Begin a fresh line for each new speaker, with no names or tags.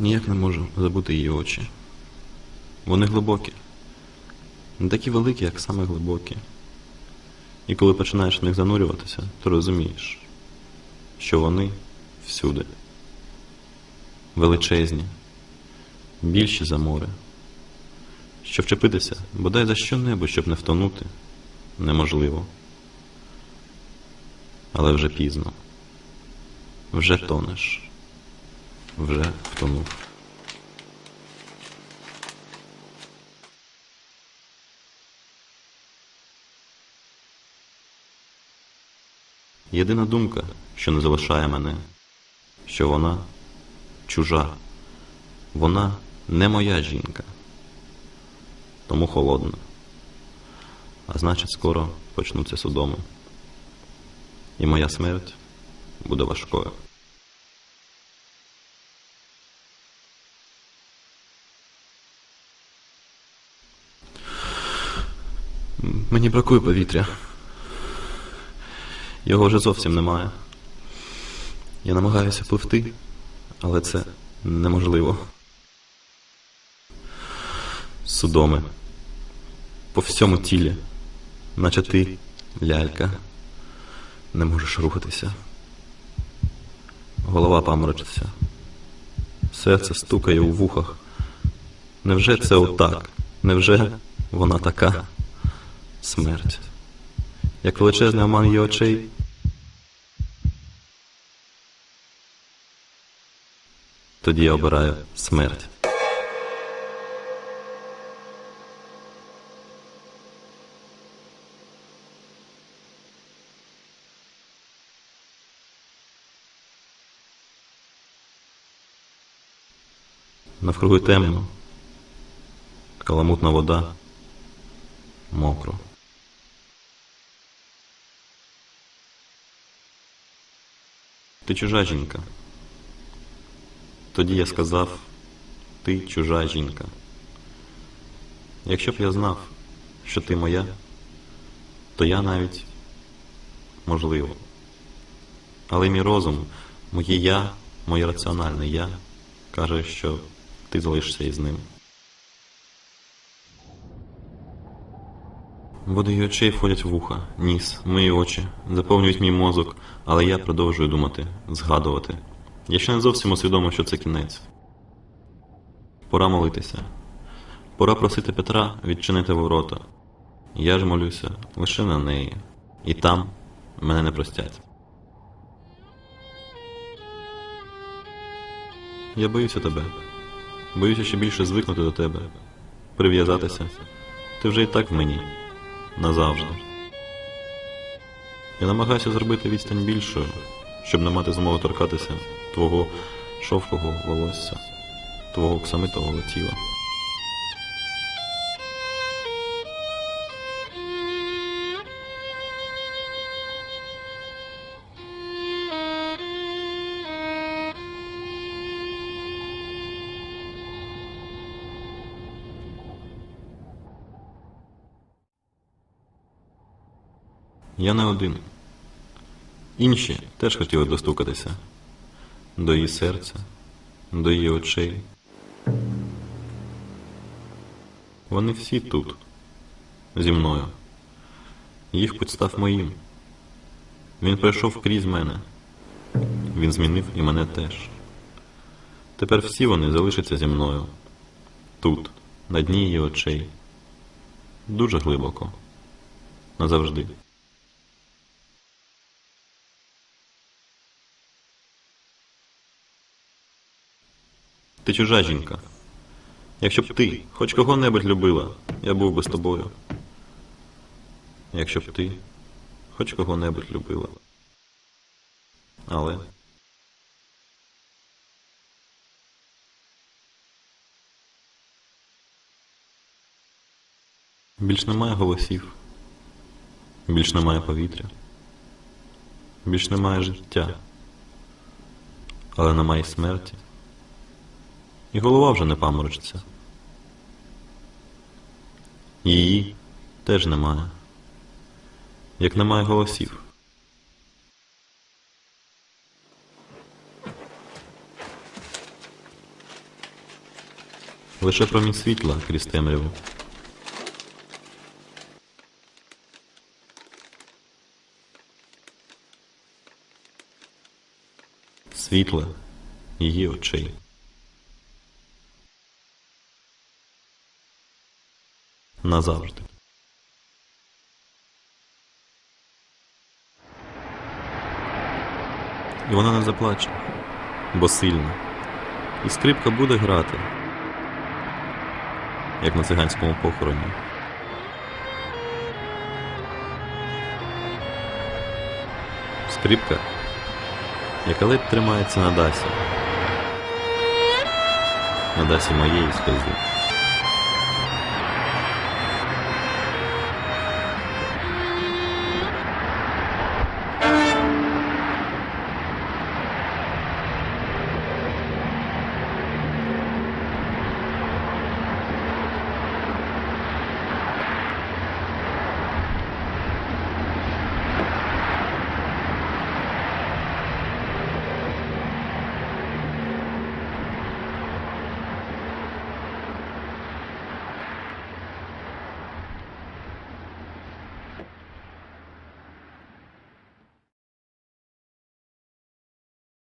ніяк не можу забути її очі. Вони глибокі, не такі великі, як саме глибокі. І коли починаєш в них занурюватися, то розумієш, що вони всюди. Величезні, більші за море. Що вчепитися, бодай за що-небудь, щоб не втонути, неможливо. Але вже пізно. Вже тонеш. Вже втонув. Єдина думка, що не залишає мене, що вона чужа, вона не моя жінка, тому холодна. А значить, скоро почнуться судоми. І моя смерть буде важкою. Мені бракує повітря. Його вже зовсім немає. Я намагаюся пливти, але це неможливо. Судоми. По всьому тілі, наче ти, лялька, не можеш рухатися. Голова паморочиться. Серце стукає у вухах. Невже це отак? Невже вона така смерть? Як величезний оман її очей. Тоді я обираю смерть. Навкруги темно, каламутна вода, мокро. Ти чужа жінка. Тоді я сказав, ти чужа жінка. Якщо б я знав, що ти моя, то я навіть можливо. Але мій розум, моє я, моє раціональне я каже, що ти залишишся із ним. Води її очей входять в вуха, ніс, мої очі, заповнюють мій мозок, але я продовжую думати, згадувати. Я ще не зовсім усвідомив, що це кінець. Пора молитися. Пора просити Петра відчинити ворота. Я ж молюся лише на неї. І там мене не простять. Я боюся тебе. Боюся ще більше звикнути до тебе, прив'язатися. Ти вже і так в мені. Назавжди. Я намагаюся зробити відстань більшою, щоб не мати змоги торкатися твого шовкого волосся, твого оксамитового тіла. Я не один. Інші теж хотіли достукатися до її серця, до її очей. Вони всі тут, зі мною. Їх путь став моїм. Він пройшов крізь мене. Він змінив і мене теж. Тепер всі вони залишаться зі мною. Тут, на дні її очей. Дуже глибоко. Назавжди. Ти чужа жінка. Якщо б ти хоч кого-небудь любила, я був би з тобою. Якщо б ти хоч кого-небудь любила. Але. Більш немає голосів. Більш немає повітря. Більш немає життя. Але немає смерті. І голова вже не паморочиться. Її теж немає. Як немає голосів. Лише промінь світла крізь темряву. Світло її очей. Назавжди. І вона не заплаче, бо сильна. І скрипка буде грати, як на циганському похороні. Скрипка, яка ледь тримається на Дасі. На Дасі моєї сльози.